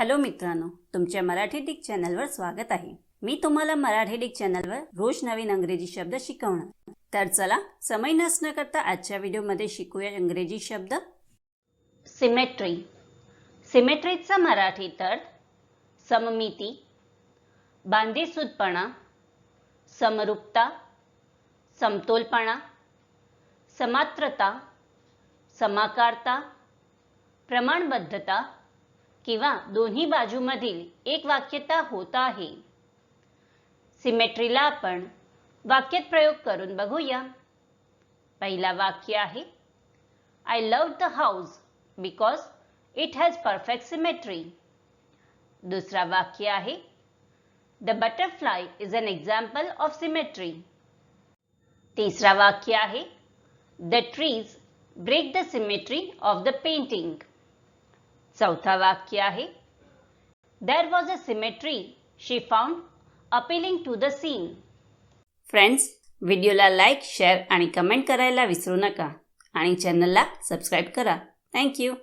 Hello मित्रांनो तुमच्या Marathi Dick चॅनलवर स्वागत आहे. मी तुम्हाला मराठी डिक चॅनलवर रोज नवीन अंग्रेजी शब्द शिकवणार. तर चला समय नसणं करता आजच्या व्हिडिओमध्ये शिकूया इंग्रजी शब्द. सिमेट्री सिमेट्रीचा मराठी अर्थ सममिती बांधीसूदपणा समरूपता समतोलपणा समात्रता समाकारता प्रमाणबद्धता किंवा दोन्ही बाजूमधील एक वाक्यता होत आहे. सिमेट्रीला आपण वाक्यात प्रयोग करून बघूया. पहिला वाक्य आहे I love the house because it has perfect symmetry दुसरा वाक्य आहे the butterfly is an example of symmetry तिसरा वाक्य आहे the trees break the symmetry of the painting चौथा वाक्य आहे. There was a symmetry she found appealing to the scene friends व्हिडिओला लाईक शेअर आणि कमेंट करायला विसरू नका. आणि चॅनलला सबस्क्राईब करा. थँक्यू